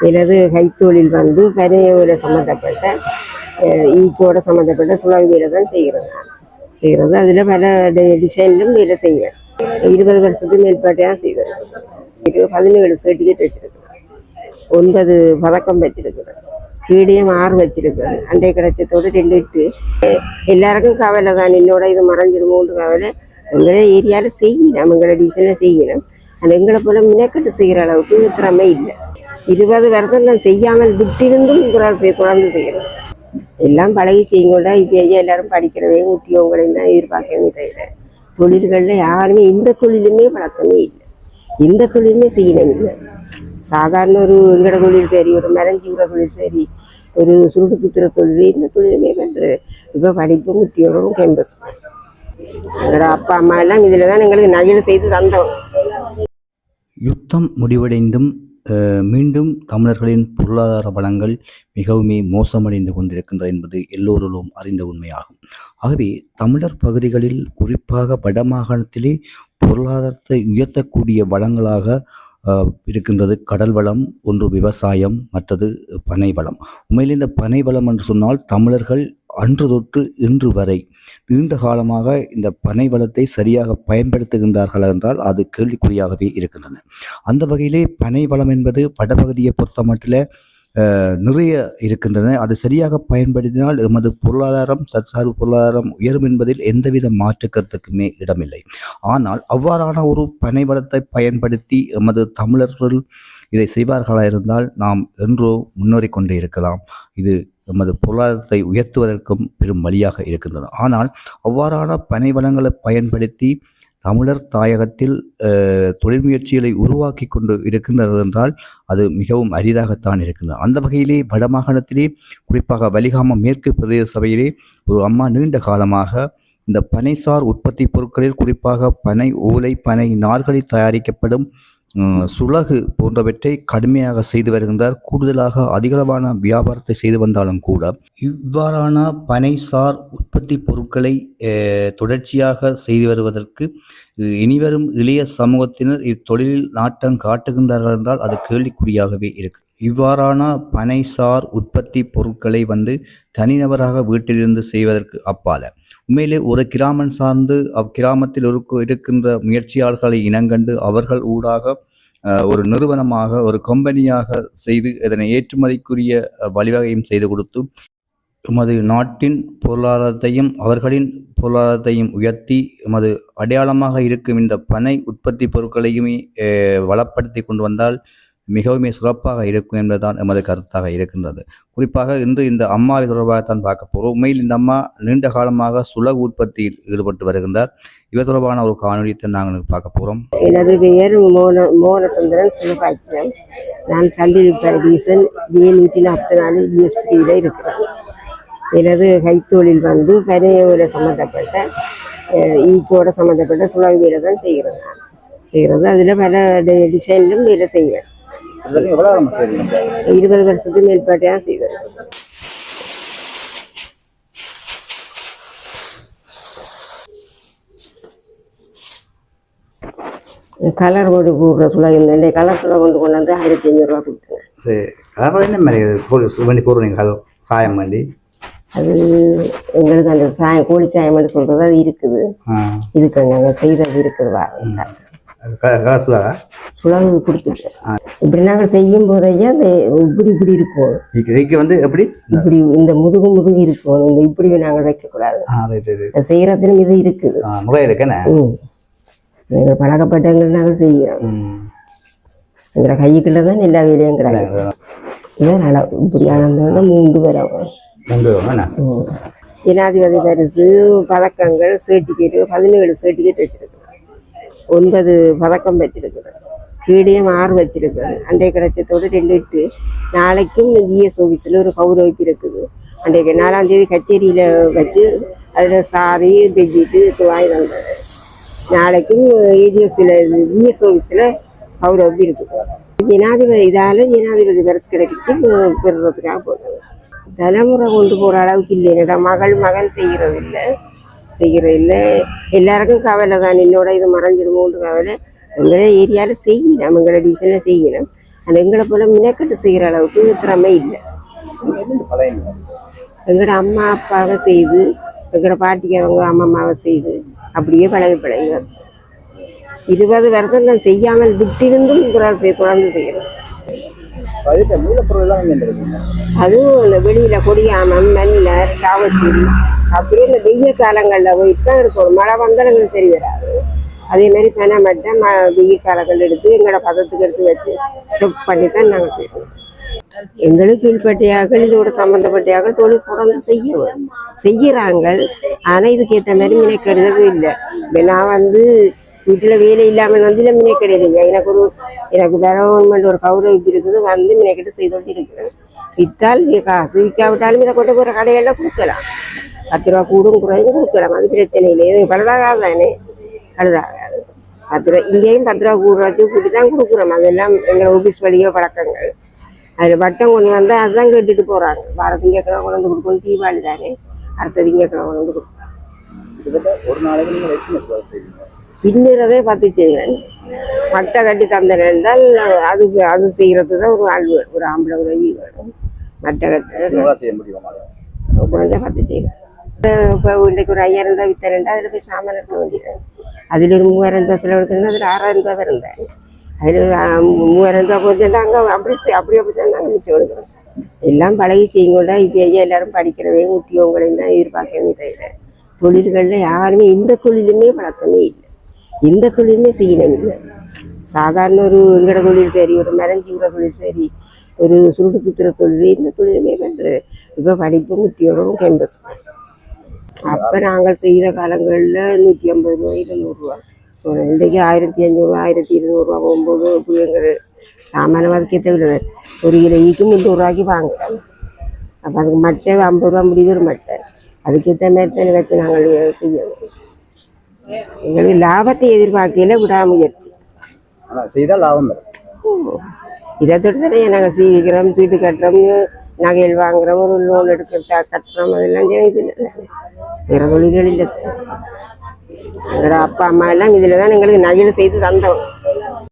எனது கைத்தொழில் வந்து பனையோட சம்மந்தப்பட்ட அஹ், ஈச்சோட சம்மந்தப்பட்ட சுழல் வேலை தான் செய்கிறேன் செய்கிறது. அதில் பல டி- டிசைன்லும் வேலை செய்வேன். இருபது வருஷத்துக்கு மேற்பாட்டையாக செய்வேன். இது பதினேழு சர்டிஃபிகேட் வச்சுருக்கிறேன். ஒன்பது பதக்கம் வச்சிருக்கிறேன். கீழேயும் ஆறு வச்சிருக்கிறேன். அண்டை கிடைச்சத்தோடு ரெண்டு இட்டு எல்லாருக்கும் கவலை தான். என்னோட இது மறைஞ்சிருமோன்னு கவலை. எங்களை ஏரியாவில் செய்யணும் எங்களை டிசைனில் செய்யணும் ஆனால் எங்களை போல மினக்கட்டு செய்கிற அளவுக்கு திறமை இல்லை. இருபது வருஷம் நான் செய்யாமல் விட்டிருந்தும் குறை குழந்தை செய்யணும் எல்லாம் பழகி செய்யுங்கூட இப்போ ஐயா எல்லாரும் படிக்கிறதையும் முட்டியவங்களையும் தான் எதிர்பார்க்கவே தவிர தொழில்களில் யாருமே எந்த தொழிலுமே பழக்கமே இல்லை. எந்த தொழிலுமே செய்யணும் இல்லை. சாதாரண ஒரு இட தொழில் சரி ஒரு மரஞ்சி விடுற தொழில் சரி ஒரு சுருட்டு சுத்திர தொழில் இந்த தொழிலுமே பண்ணுறது இப்போ படிப்பும் முத்தியோகம் கேம்பஸ் எங்களோட அப்பா அம்மா எல்லாம் இதில் தான் எங்களுக்கு நகையில் செய்து தந்தோம். யுத்தம் முடிவடைந்தும் மீண்டும் தமிழர்களின் பொருளாதார வளங்கள் மிகவுமே மோசமடைந்து கொண்டிருக்கின்றது என்பது எல்லோரும் அறிந்த உண்மையாகும். ஆகவே தமிழர் பகுதிகளில் குறிப்பாக வடமாகாணத்திலே பொருளாதாரத்தை உயர்த்தக்கூடிய வளங்களாக இருக்கின்றது. கடல் வளம் ஒன்று விவசாயம் மற்றது பனை வளம். உண்மையில் இந்த பனை வளம் என்று சொன்னால் தமிழர்கள் அன்று தொட்டு இன்று வரை நீண்ட காலமாக இந்த பனை வளத்தை சரியாக பயன்படுத்துகின்றார்கள் என்றால் அது கேள்விக்குறியாகவே இருக்கின்றன அந்த வகையிலே பனை வளம் என்பது வடபகுதியை பொறுத்த மட்டில் நிறைய இருக்கின்றன. அது சரியாக பயன்படுத்தினால் எமது பொருளாதாரம் சற்சார்பு பொருளாதாரம் உயரும் என்பதில் எந்தவித மாற்று கருத்துக்குமே இடமில்லை. ஆனால் அவ்வாறான ஒரு பனை வளத்தை பயன்படுத்தி எமது தமிழர்கள் இதை செய்வார்களா இருந்தால் நாம் என்றோ முன்னேறி கொண்டே இருக்கலாம். இது எமது பொருளாதாரத்தை உயர்த்துவதற்கும் பெரும் வழியாக இருக்கின்றன ஆனால் அவ்வாறான பனை வளங்களை பயன்படுத்தி தமிழர் தாயகத்தில் தொழில் முயற்சிகளை உருவாக்கி கொண்டு இருக்கின்றது என்றால் அது மிகவும் அரிதாகத்தான் இருக்கின்றது. அந்த வகையிலே வடமாகாணத்திலே குறிப்பாக வலிகாம மேற்கு பிரதேச சபையிலே ஒரு அம்மா நீண்ட காலமாக இந்த பனைசார் உற்பத்தி பொருட்களில் குறிப்பாக பனை ஓலை பனை நார்களில் தயாரிக்கப்படும் சுலகு போன்றவற்றை கடுமையாக செய்து வருகின்றார். கூடுதலாக அதிகளவான வியாபாரத்தை செய்து வந்தாலும் கூட இவ்வாறான பனைசார் உற்பத்தி பொருட்களை தொடர்ச்சியாக செய்து வருவதற்கு இனிவரும் இளைய சமூகத்தினர் இத்தொழிலில் நாட்டம் காட்டுகின்றார்கள் என்றால் அது கேள்விக்குறியாகவே இருக்கு. இவ்வாறான பனைசார் உற்பத்தி பொருட்களை வந்து தனிநபராக வீட்டிலிருந்து செய்வதற்கு அப்பால. உண்மையிலே ஒரு கிராமம் சார்ந்து அக்கிராமத்தில் இருக்கு இருக்கின்ற முயற்சியாளர்களை இனங்கண்டு அவர்கள் ஊடாக ஒரு நிறுவனமாக ஒரு கம்பெனியாக செய்து இதனை ஏற்றுமதிக்குரிய வழிவகையும் செய்து கொடுத்து எமது நாட்டின் பொருளாதாரத்தையும் அவர்களின் பொருளாதாரத்தையும் உயர்த்தி எமது அடையாளமாக இருக்கும் இந்த பனை உற்பத்தி பொருட்களையுமே வளப்படுத்தி கொண்டு வந்தால் மிகவுமே சிறப்பாக இருக்கும் என்பதுதான் எமது கருத்தாக இருக்கின்றது. குறிப்பாக இன்று இந்த அம்மாவை தொடர்பாகத்தான் பார்க்க போகிறோம் உண்மையில் இந்த அம்மா நீண்ட காலமாக சுலகு உற்பத்தியில் ஈடுபட்டு வருகின்றார். இவர் தொடர்பான ஒரு காணொலியத்தை நாங்கள் பார்க்க போகிறோம் எனது பெயர் மோன மோகனசுந்தரன் சிவபாய்ச்சியம் நான் சண்டில் ஏ நூற்றி நாற்பத்தி நாலு இஎஸ்பியில் இருக்கிறேன். எனது கைத்தொழில் வந்து பனையோட சம்மந்தப்பட்ட ஈக்கோட சம்மந்தப்பட்ட சுழல் வேலை தான் செய்கிறேன் செய்கிறது. அதில் பல டிசைனிலும் டிசைன்லும் வேலை செய்வேன். இருபது வருஷத்துக்கு மேற்பட்டையாக செய்வேன். கலர் போட்டு கூடுற சுழல் இந்த கலர் சுழல் கொண்டு கொண்டு வந்து ஆயிரத்தி ஐநூறுரூவா கொடுத்தேன் சரி அதாவது என்ன மாதிரி போலீஸ் வண்டி போடுறீங்க அது சாயம் வண்டி. அது எங்களுக்கு அந்த சாயம் கோழி சாயம்னு சொல்கிறது அது இருக்குது. இதுக்கு நாங்கள் செய்கிறது இருக்குது வா அது க- காசுல சுழல் கொடுத்துட்டு. இப்படி நாங்கள் செய்யும் போதையே அந்த இப்படி இப்படி இருக்கும். இதுக்கு வந்து எப்படி? இப்படி இந்த முதுகு முதுகு இருக்கும். இந்த இப்படி நாங்கள் வைக்கக்கூடாது. அது செய்கிறதுலும் இது இருக்குது முறை இருக்குண்ணே எங்கள் பழக்கப்பட்டவங்கள் நாங்கள் செய்கிறோம் எங்களை கைக்குள்ளே தான் எல்லா வேலையும் கிடையாது இதான் நல்லா இப்படி ஆனந்தோட மூன்று பேர் ஆகும் உண்டு என்ன? ம். ஜனாதிபதி பரிசு பதக்கங்கள் சர்டிஃபிகேட் பதினேழு சர்டிஃபிகேட் வச்சிருக்கிறேன் ஒன்பது பதக்கம் வச்சிருக்கிறேன் கீழேயும் ஆறு வச்சிருக்கிறேன் அண்டை கிடைச்சத்தோடு ரெண்டு எட்டு. நாளைக்கும் ஜிஎஸ் ஆஃபீஸில் ஒரு கௌரவிப்பு இருக்குது. அன்றைக்கு நாலாம் தேதி கச்சேரியில் வச்சு அதில் சாரி பெட்ஷீட்டு வாங்கி வந்தேன் நாளைக்கும் ஏஜிஎஸ்சியில் ஜிஎஸ் ஆஃபீஸில் கௌரவிப்பு இருக்குது. ஜனாதிபதி இதால் ஜனாதிபதி பரிசு கிடைக்கிட்டு பெறுறதுக்காக போகிறேன் தலைமுறை கொண்டு போகிற அளவுக்கு இல்லை. என்னோட மகள் மகன் செய்கிறது இல்லை செய்கிறது இல்லை. எல்லாருக்கும் கவலை தான். என்னோட இது மறைஞ்சிருமோன்னு கவலை எங்களே ஏரியாவில் செய்யணும் எங்களை டிசைனில் செய்யணும் அது எங்களை போல மினக்கட்டு செய்கிற அளவுக்கு திறமை இல்லை. எங்களோட அம்மா அப்பாவை செய்து எங்களோட பாட்டிக்கு அவங்க அம்மா அம்மாவை செய்து அப்படியே பழகி பழகி வரும். இருபது வருஷம் நான் செய்யாமல் விட்டிருந்தும் தொடர்ந்து அதுவும் இந்த வெளியில் கொடியாமம் மண்ணில் சாவச்சேரி அப்படியே இந்த வெயில் காலங்களில் போயிட்டு தான் இருக்கும் மழை வந்தால் எங்களுக்கு தெரிய வராது. அதே மாதிரி பனை மட்டும் வெயில் காலங்கள் எடுத்து எங்களோட பதத்துக்கு எடுத்து வச்சு ஸ்டெப் பண்ணி தான் நாங்கள் செய்வோம். எங்களுக்கு கீழ்பட்டியாக்கள் இதோட சம்மந்தப்பட்டியாக்கள் தொழில் தொடர்ந்து செய்ய செய்கிறாங்க ஆனால் இதுக்கு ஏற்ற மாதிரி மினைக்கெடுதல் இல்லை. இப்போ நான் வந்து வீட்டில் வேலை இல்லாமல் வந்து இல்லை மினைக்கெடையிலைங்க எனக்கு ஒரு எனக்கு கவர்மெண்ட் ஒரு கௌரவம் இருக்குது வந்து மினைக்கெட்டு செய்தோட்டு இருக்கிறேன். விற்றால் காசு விற்காவிட்டாலும் இதை கொண்டு போகிற கடையெல்லாம் கொடுக்கலாம் பத்து ரூபா கூடும் குறையும் கொடுக்கலாம் அது பிரச்சனை இல்லை இது பழுதாகாது தானே பழுதாகாது பத்து ரூபா இங்கேயும் பத்து ரூபா கூட வச்சு கூட்டி தான் கொடுக்குறோம் அதெல்லாம் எங்கள் ஆஃபீஸ் வழியோ பழக்கங்கள் அதில் வட்டம் கொண்டு வந்தால் அதுதான் கேட்டுட்டு போகிறாங்க வார திங்கக்கிழமை கொண்டு வந்து கொடுக்கணும் தீபாவளி தானே அடுத்த திங்கக்கிழமை கொண்டு வந்து கிட்டத்தட்ட ஒரு நாளைக்கு நீங்கள் பின்னுறதே பார்த்து செய்வேன் மட்டை கட்டி தந்தேன் என்றால் அது அது செய்கிறது தான் ஒரு ஆள் வேணும் ஒரு ஆம்பளை உதவி வேணும் செய்ய முடியுமா செய்வேன் இப்போ இன்றைக்கு ஒரு ஐயாயிரம் ரூபாய் வித்தரேன்டா அதில் போய் சாமான் எடுக்க வேண்டியது. அதில் ஒரு மூவாயிரம் ரூபாய் செலவு எடுக்கணும் அதில் ஆறாயிரம் ரூபாய் தான் இருந்தேன் அதில் ஒரு, மூவாயிரம் ரூபாய் போச்சுட்டா அங்கே அப்படி அப்படி அப்படி தான் நாங்கள் மிச்சம் எடுக்கிறோம் எல்லாம் பழகி செய்யுங்கள்டா இப்போ ஐயா எல்லாரும் படிக்கிறதையும் உத்தியோகங்களையும் தான் எதிர்பார்க்கவே தவிர தொழில்களில் யாருமே எந்த தொழிலுமே பழக்கமே இல்லை. எந்த தொழிலுமே செய்யணும் இல்லை. சாதாரண ஒரு எங்கட தொழில் சரி ஒரு மரஞ்சீவிர தொழில் சரி ஒரு சுருட்டு குத்துற தொழில் இந்த தொழிலுமே பண்ணுறது இப்போ படிப்பும் உத்தியோகமும் கேம்பஸ் அப்போ நாங்கள் செய்கிற காலங்களில் நூற்றி ஐம்பது ரூபா இருநூறுவா ஒரு இன்றைக்கு ஆயிரத்தி அஞ்சூறுவா ஆயிரத்தி இருநூறுவா போகும்போது பிள்ளைங்கள் சாமான வதக்கே தவிர ஒரு கிலோ ஈக்கு முந்நூறுரூவாய்க்கு வாங்குறாங்க. அப்போ அதுக்கு மட்டை ஐம்பது ரூபா முடியுது ஒரு மட்டை. அதுக்கேற்ற மாதிரி வச்சு நாங்கள் செய்யணும் எங்களுக்கு லாபத்தை எதிர்பார்க்கையில் விடாமுயற்சி. செய்தால் லாபம் வரும். இதை தொட்டுதானே நாங்கள் சீவிக்கிறோம் சீட்டு கட்டுறோம் நகையில் வாங்குறோம் ஒரு லோன் எடுக்க கட்டுறோம் அதெல்லாம் செய்யுது வேறு தொழில்கள் இல்லை. எங்களோட அப்பா அம்மா எல்லாம் இதில் தான் எங்களுக்கு நகையில் செய்து தந்தோம்.